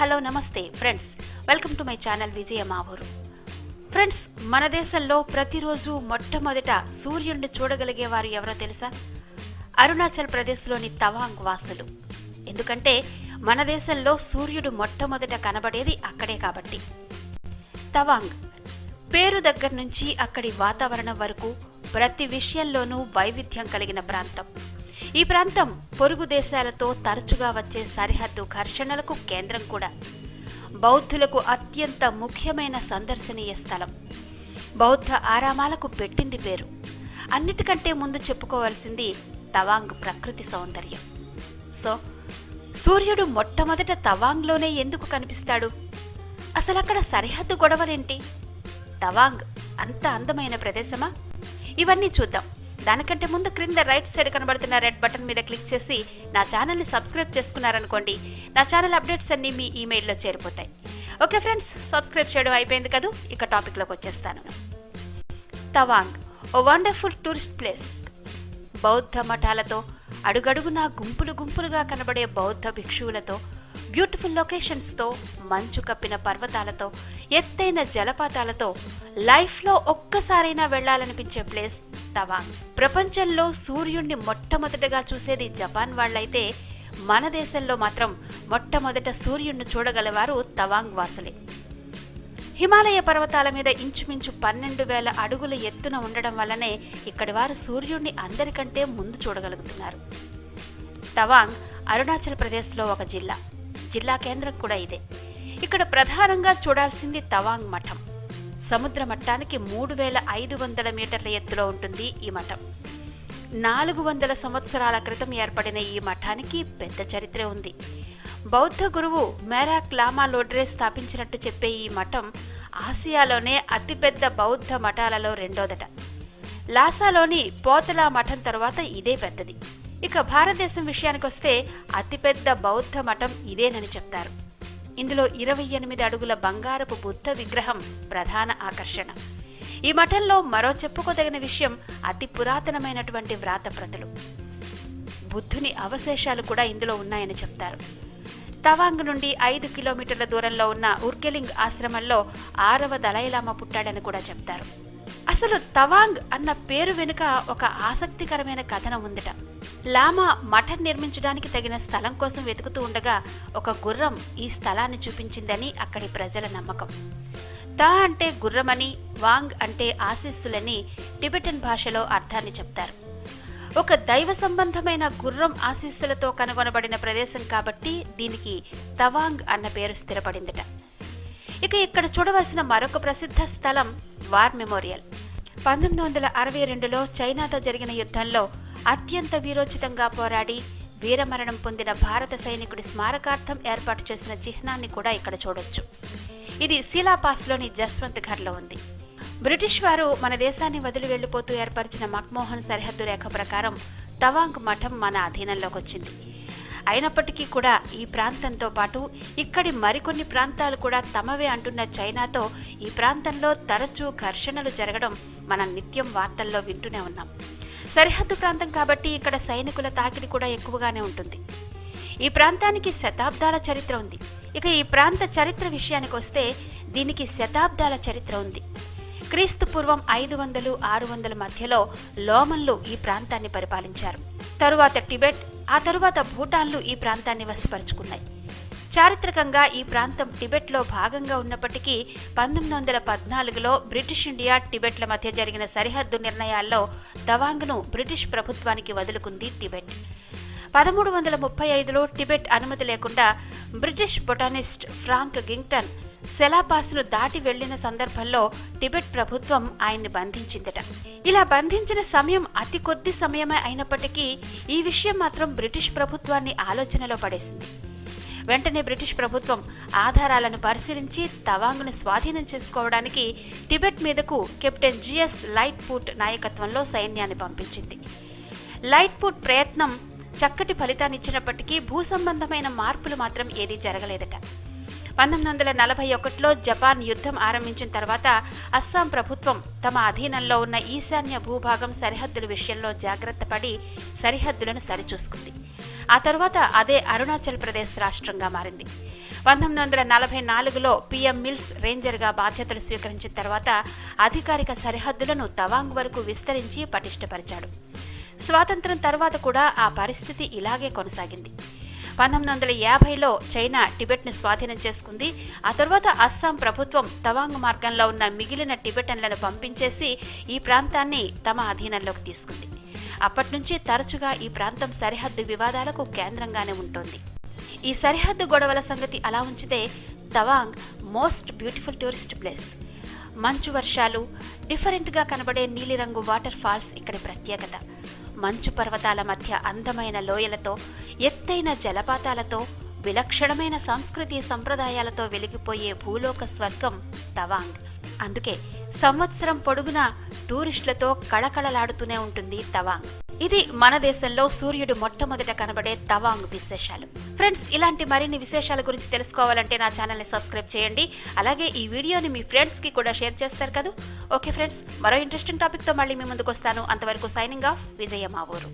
Hello నమస్తే friends. Welcome to my channel Vijaya Mavuru. Friends మన దేశంలో ప్రతిరోజు మొట్టమొదట సూర్యుడిని చూడగలిగే వారు ఎవరో తెలుసా? అరుణాచల్ ప్రదేశ్లోని తవాంగ్ వాసులు. ఎందుకంటే మన దేశంలో సూర్యుడు మొట్టమొదట కనబడేది అక్కడే కాబట్టి. తవాంగ్. పేరు దగ్గర నుంచి అక్కడి వాతావరణం వరకు ప్రతి విషయంలోనూ వైవిధ్యం కలిగిన ప్రాంతం. ఈ ప్రాంతం పొరుగు దేశాలతో తరచుగా వచ్చే సరిహద్దు ఘర్షణలకు కేంద్రం కూడా. బౌద్ధులకు అత్యంత ముఖ్యమైన సందర్శనీయ స్థలం. బౌద్ధ ఆరామాలకు పెట్టింది పేరు. అన్నిటికంటే ముందు చెప్పుకోవాల్సింది తవాంగ్ ప్రకృతి సౌందర్యం. సో సూర్యుడు మొట్టమొదట తవాంగ్లోనే ఎందుకు కనిపిస్తాడు? అసలు అక్కడ సరిహద్దు గొడవలేంటి? తవాంగ్ అంత అందమైన ప్రదేశమా? ఇవన్నీ చూద్దాం. దానికంటే ముందు క్రింద రైట్ సైడ్ కనబడుతున్న రెడ్ బటన్ మీద క్లిక్ చేసి నా ఛానల్ని సబ్స్క్రైబ్ చేసుకున్నారనుకోండి నా ఛానల్ అప్డేట్స్ అన్నీ మీ ఈమెయిల్లో చేరిపోతాయి. ఓకే ఫ్రెండ్స్ సబ్స్క్రైబ్ చేయడం అయిపోయింది కదూ? ఇక టాపిక్లోకి వచ్చేస్తాను. తవాంగ్ ఓ వండర్ఫుల్ టూరిస్ట్ ప్లేస్. బౌద్ధ మఠాలతో అడుగడుగునా గుంపులు గుంపులుగా కనబడే బౌద్ధ భిక్షువులతో బ్యూటిఫుల్ లొకేషన్స్తో మంచు కప్పిన పర్వతాలతో ఎత్తైన జలపాతాలతో లైఫ్లో ఒక్కసారైనా వెళ్ళాలనిపించే ప్లేస్ తవాంగ్ ప్రపంచంలో సూర్యుణ్ణి మొట్టమొదటగా చూసేది జపాన్ వాళ్ళైతే మన దేశంలో మాత్రం మొట్టమొదట సూర్యుణ్ణి చూడగలవారు తవాంగ్ వాసులే. హిమాలయ పర్వతాల మీద ఇంచుమించు పన్నెండు వేల అడుగుల ఎత్తున ఉండడం వల్లనే ఇక్కడి వారు సూర్యుడిని అందరికంటే ముందు చూడగలుగుతున్నారు. తవాంగ్ అరుణాచల్ ప్రదేశ్లో ఒక జిల్లా. జిల్లా కేంద్రం కూడా ఇదే. ఇక్కడ ప్రధానంగా చూడాల్సింది తవాంగ్ మఠం. సముద్ర మట్టానికి మూడు వేల ఐదు వందల మీటర్ల ఎత్తులో ఉంటుంది ఈ మఠం. నాలుగు వందల సంవత్సరాల క్రితం ఏర్పడిన ఈ మఠానికి పెద్ద చరిత్ర ఉంది. బౌద్ధ గురువు మేరాక్ లామా లోడ్రే స్థాపించినట్టు చెప్పే ఈ మఠం ఆసియాలోనే అతిపెద్ద బౌద్ధ మఠాలలో రెండోదట. లాసాలోని పోతలా మఠం తర్వాత ఇదే పెద్దది. ఇక భారతదేశం విషయానికొస్తే అతిపెద్ద బౌద్ధ మఠం ఇదేనని చెప్తారు. ఇందులో ఇరవై ఎనిమిది అడుగుల బంగారపు బుద్ధ విగ్రహం ప్రధాన ఆకర్షణ. ఈ మఠంలో మరో చెప్పుకోదగిన విషయం అతి పురాతనమైనటువంటి వ్రాతప్రతులు బుద్ధుని అవశేషాలు కూడా ఇందులో ఉన్నాయని చెప్తారు. తవాంగ్ నుండి ఐదు కిలోమీటర్ల దూరంలో ఉన్న ఉర్కెలింగ్ ఆశ్రమంలో ఆరవ దలైలామా పుట్టాడని కూడా చెప్తారు. అసలు తవాంగ్ అన్న పేరు వెనుక ఒక ఆసక్తికరమైన కథనం ఉందట. లామా మఠం నిర్మించడానికి తగిన స్థలం కోసం వెతుకుతూ ఉండగా ఒక గుర్రం ఈ స్థలాన్ని చూపించిందని అక్కడి ప్రజల నమ్మకం. తా అంటే గుర్రమని వాంగ్ అంటే ఆశీస్సులని టిబెటన్ భాషలో అర్థాన్ని చెప్తారు. ఒక దైవ సంబంధమైన గుర్రం ఆశీస్సులతో కనుగొనబడిన ప్రదేశం కాబట్టి దీనికి తవాంగ్ అన్న పేరు స్థిరపడిందట. ఇక ఇక్కడ చూడవలసిన మరొక ప్రసిద్ధ స్థలం వార్ మెమోరియల్. పంతొమ్మిది వందల అరవై రెండులో చైనాతో జరిగిన యుద్ధంలో అత్యంత వీరోచితంగా పోరాడి వీరమరణం పొందిన భారత సైనికుడి స్మారకార్థం ఏర్పాటు చేసిన చిహ్నాన్ని కూడా ఇక్కడ చూడొచ్చు. ఇది శిలాపాస్లోని జస్వంత్ ఘర్లో ఉంది. బ్రిటిష్ వారు మన దేశాన్ని వదిలి వెళ్ళిపోతూ ఏర్పరిచిన మక్మోహన్ సరిహద్దు రేఖ ప్రకారం తవాంగ్ మఠం మన అధీనంలోకి వచ్చింది. అయినప్పటికీ కూడా ఈ ప్రాంతంతో పాటు ఇక్కడి మరికొన్ని ప్రాంతాలు కూడా తమవే అంటున్న చైనాతో ఈ ప్రాంతంలో తరచూ ఘర్షణలు జరగడం మనం నిత్యం వార్తల్లో వింటూనే ఉన్నాం. సరిహద్దు ప్రాంతం కాబట్టి ఇక్కడ సైనికుల తాకిడి కూడా ఎక్కువగానే ఉంటుంది. ఈ ప్రాంతానికి శతాబ్దాల చరిత్ర ఉంది. ఇక ఈ ప్రాంత చరిత్ర విషయానికి వస్తే దీనికి శతాబ్దాల చరిత్ర ఉంది. క్రీస్తు పూర్వం ఐదు వందలు ఆరు వందల మధ్యలో లోమన్లు ఈ ప్రాంతాన్ని పరిపాలించారు. తరువాత టిబెట్ ఆ తరువాత భూటాన్లు ఈ ప్రాంతాన్ని వశపరుచుకున్నాయి. చారిత్రకంగా ఈ ప్రాంతం టిబెట్లో భాగంగా ఉన్నప్పటికీ పంతొమ్మిది వందల పద్నాలుగులో బ్రిటిష్ ఇండియా టిబెట్ల మధ్య జరిగిన సరిహద్దు నిర్ణయాల్లో దవాంగ్ను బ్రిటిష్ ప్రభుత్వానికి వదులుకుంది టిబెట్. పదమూడు వందల ముప్పై ఐదులో టిబెట్ అనుమతి లేకుండా బ్రిటిష్ బొటానిస్ట్ ఫ్రాంక్ గింగ్టన్ సెలాపాస్ను దాటి వెళ్ళిన సందర్భంలో టిబెట్ ప్రభుత్వం ఆయన్ని బంధించిందట. ఇలా బంధించిన సమయం అతి కొద్ది సమయమే అయినప్పటికీ ఈ విషయం మాత్రం బ్రిటిష్ ప్రభుత్వాన్ని ఆలోచనలో పడేసింది. వెంటనే బ్రిటిష్ ప్రభుత్వం ఆధారాలను పరిశీలించి తవాంగ్ను స్వాధీనం చేసుకోవడానికి టిబెట్ మీదకు కెప్టెన్ జిఎస్ లైట్ఫుట్ నాయకత్వంలో సైన్యాన్ని పంపించింది. లైట్ఫుట్ ప్రయత్నం చక్కటి ఫలితాన్నిచ్చినప్పటికీ భూ సంబంధమైన మార్పులు మాత్రం ఏదీ జరగలేదట. పంతొమ్మిది వందల నలభై ఒకటిలో జపాన్ యుద్ధం ఆరంభించిన తర్వాత అస్సాం ప్రభుత్వం తమ అధీనంలో ఉన్న ఈశాన్య భూభాగం సరిహద్దుల విషయంలో జాగ్రత్త పడి సరిహద్దులను సరిచూసుకుంది. ఆ తర్వాత అదే అరుణాచల్ ప్రదేశ్ రాష్ట్రంగా మారింది. పంతొమ్మిది వందల నలభై నాలుగులో పిఎం మిల్స్ రేంజర్గా బాధ్యతలు స్వీకరించిన తర్వాత అధికారిక సరిహద్దులను తవాంగ్ వరకు విస్తరించి పటిష్టపరిచాడు. స్వాతంత్రం తర్వాత కూడా ఆ పరిస్థితి ఇలాగే కొనసాగింది. పంతొమ్మిది వందల యాభైలో చైనా టిబెట్ను స్వాధీనం చేసుకుంది. ఆ తర్వాత అస్సాం ప్రభుత్వం తవాంగ్ మార్గంలో ఉన్న మిగిలిన టిబెటన్లను పంపించేసి ఈ ప్రాంతాన్ని తమ అధీనంలోకి తీసుకుంది. అప్పటి నుంచి తరచుగా ఈ ప్రాంతం సరిహద్దు వివాదాలకు కేంద్రంగానే ఉంటుంది. ఈ సరిహద్దు గొడవల సంగతి అలా ఉంచితే Tawang most beautiful tourist place. మంచు వర్షాలు డిఫరెంట్గా కనబడే నీలిరంగు వాటర్ ఫాల్స్ ఇక్కడి ప్రత్యేకత. మంచు పర్వతాల మధ్య అందమైన లోయలతో ఎత్తైన జలపాతాలతో విలక్షణమైన సంస్కృతి సంప్రదాయాలతో వెలిగిపోయే భూలోక స్వర్గం తవాంగ్. అందుకే సంవత్సరం పొడుగునా టూరిస్టులతో కళకళలాడుతూనే ఉంటుంది తవాంగ్. ఇది మన దేశంలో సూర్యుడు మొట్టమొదట కనబడే తవాంగ్ విశేషాలు. ఫ్రెండ్స్ ఇలాంటి మరిన్ని విశేషాల గురించి తెలుసుకోవాలంటే నా ఛానల్ని సబ్స్క్రైబ్ చేయండి. అలాగే ఈ వీడియోని మీ ఫ్రెండ్స్కి కూడా షేర్ చేస్తారు కదా? ఓకే ఫ్రెండ్స్ మరో ఇంట్రెస్టింగ్ టాపిక్తో మళ్ళీ మీ ముందుకు వస్తాను. అంతవరకు సైనింగ్ ఆఫ్ విజయ మా ఊరు